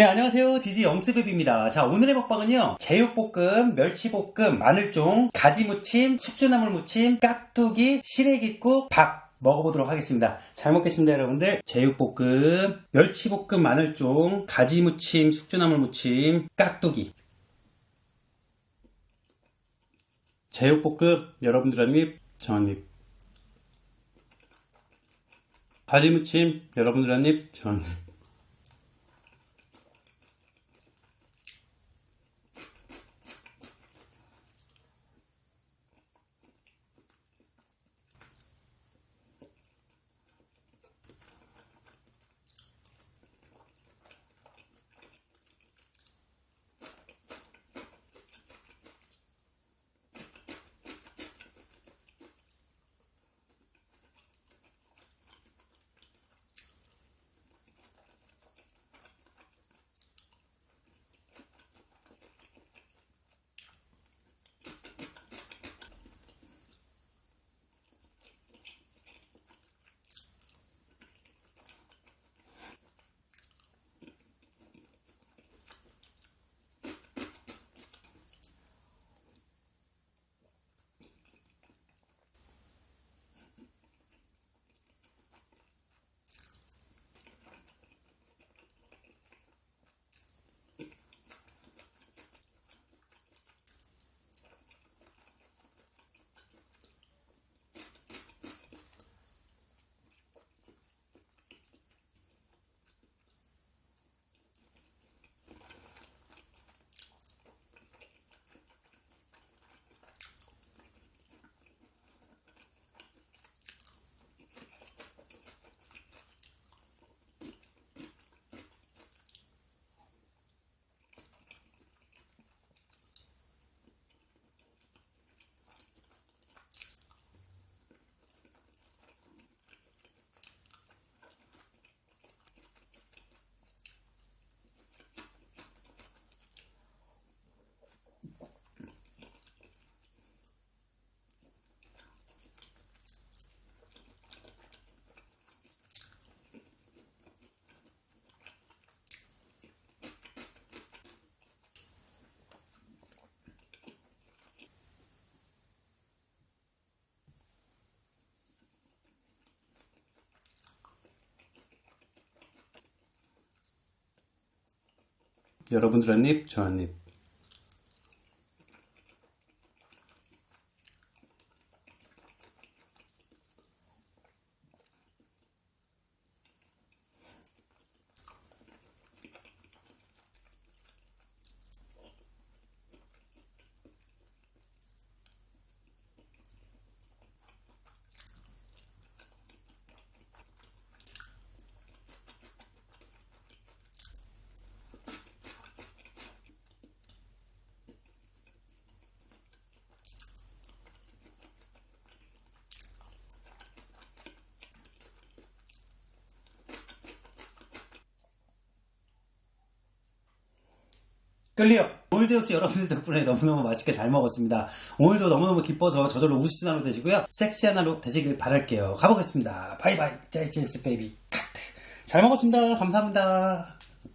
네, 안녕하세요. 디지 영스베비입니다. 자, 오늘의 먹방은요. 제육볶음, 멸치볶음, 마늘종, 가지무침, 숙주나물무침, 깍두기, 시래기국, 밥 먹어보도록 하겠습니다. 잘 먹겠습니다, 여러분들. 제육볶음, 멸치볶음, 마늘종, 가지무침, 숙주나물무침, 깍두기. 제육볶음, 여러분들 한 입, 저한 입. 가지무침, 여러분들 한 입, 저한 입. 여러분들 한 입, 저한 입. 끌리요. 오늘도 역시 여러분들 덕분에 너무너무 맛있게 잘 먹었습니다. 오늘도 너무너무 기뻐서 저절로 웃으신 하루 되시고요. 섹시한 하루 되시길 바랄게요. 가보겠습니다. 바이바이. 짜이친스 베이비 카트. 잘 먹었습니다. 감사합니다.